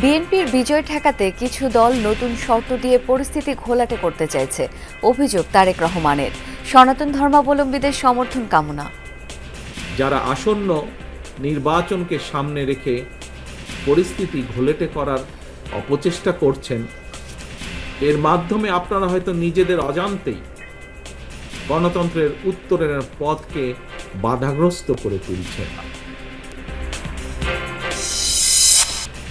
বিএনপির বিজয় ঠেকাতে কিছু দল নতুন শর্ত দিয়ে পরিস্থিতি ঘোলাটে করতে চাইছে, অভিযোগ তারেক রহমানের। সনাতন ধর্মাবলম্বীদের সমর্থন কামনা। যারা আসন্ন নির্বাচনকে সামনে রেখে পরিস্থিতি ঘোলেটে করার অপচেষ্টা করছেন, এর মাধ্যমে আপনারা হয়তো নিজেদের অজান্তেই গণতন্ত্রের উত্তরের পথকে বাধাগ্রস্ত করে তুলছেন।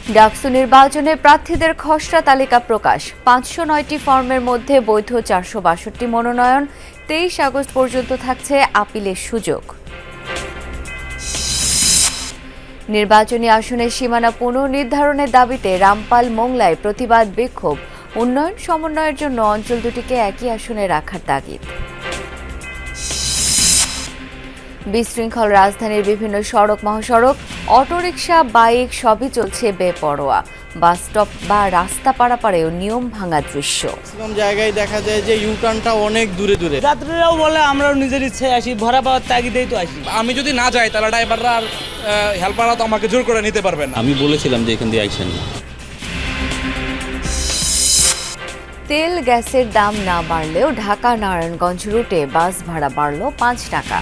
ডাকসু নির্বাচনে প্রার্থীদের খসড়া তালিকা প্রকাশ। পাঁচশো নয়টি ফর্মের মধ্যে বৈধ চারশো বাষট্টি মনোনয়ন। তেইশ আগস্ট পর্যন্ত থাকছে আপিলের সুযোগ। নির্বাচনী আসনের সীমানা পুনর্নির্ধারণের দাবিতে রামপাল মোংলায় প্রতিবাদ বিক্ষোভ। উন্নয়ন সমন্বয়ের জন্য অঞ্চল দুটিকে একই আসনে রাখার তাগিদ। বিশৃঙ্খল রাজধানীর বিভিন্ন সড়ক মহাসড়ক অটোরিকশা বাইক সবই চলছে বেপরোয়া। বাস স্টপ বা রাস্তা পারাপারেও নিয়ম ভাঙা দৃশ্য। ম্যাক্সিমাম জায়গায় দেখা যায় যে ইউটার্নটা অনেক দূরে দূরে। যাত্রীরাও বলে আমরাও নিজের ইচ্ছায় আসি ভরা পাওয়ার তাগিদেই তো আসি। আমি যদি না যাই তাহলে ড্রাইভাররা আর হেল্পাররা তো আমাকে জোর করে নিতে পারবে না। আমি বলেছিলাম যে এখান দিয়ে আইসেন না। তেল গ্যাসের দাম না বাড়লেও ঢাকা নারায়ণগঞ্জ রুটে বাস ভাড়া বাড়ল পাঁচ টাকা।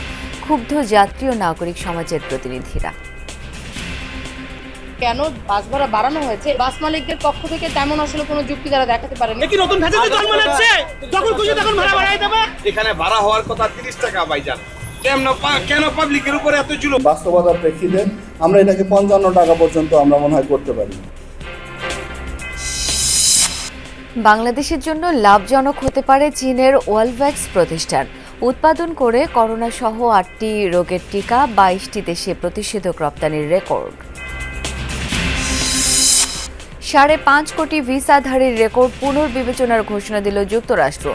ক্ষুব্ধ যাত্রী ও নাগরিক সমাজের প্রতিনিধিরা। কেন বাস ভাড়া বাড়ানো হয়েছে? বাস মালিকদের পক্ষ থেকে তেমন আসলে কোনো যুক্তি তারা দেখাতে পারেনি কি নতুন ফ্যাসিলিটি জন্ম নিচ্ছে। যখন খুশি তখন ভাড়া বাড়াই দেবে। এখানে ভাড়া হওয়ার কথা তিরিশ টাকা ভাইজান। কেন কেন পাবলিকের উপরে এত জুলুম? বাস্তবতার প্রেক্ষিতে আমরা এটাকে পঞ্চান্ন টাকা পর্যন্ত আমরা মনে হয় করতে পারি। বাংলাদেশের জন্য লাভজনক হতে পারে চীনের ওয়ালভ্যাক্স প্রতিষ্ঠান। উৎপাদন করে করোনা সহ আটটি রোগের টিকা, বাইশটি দেশে প্রতিষেধক রপ্তানির রেকর্ড। সাড়ে পাঁচ কোটি ভিসাধারীর রেকর্ড পুনর্বিবেচনার ঘোষণা দিল যুক্তরাষ্ট্র।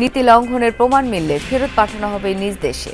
নীতি লঙ্ঘনের প্রমাণ মিললে ফেরত পাঠানো হবে নিজ দেশে।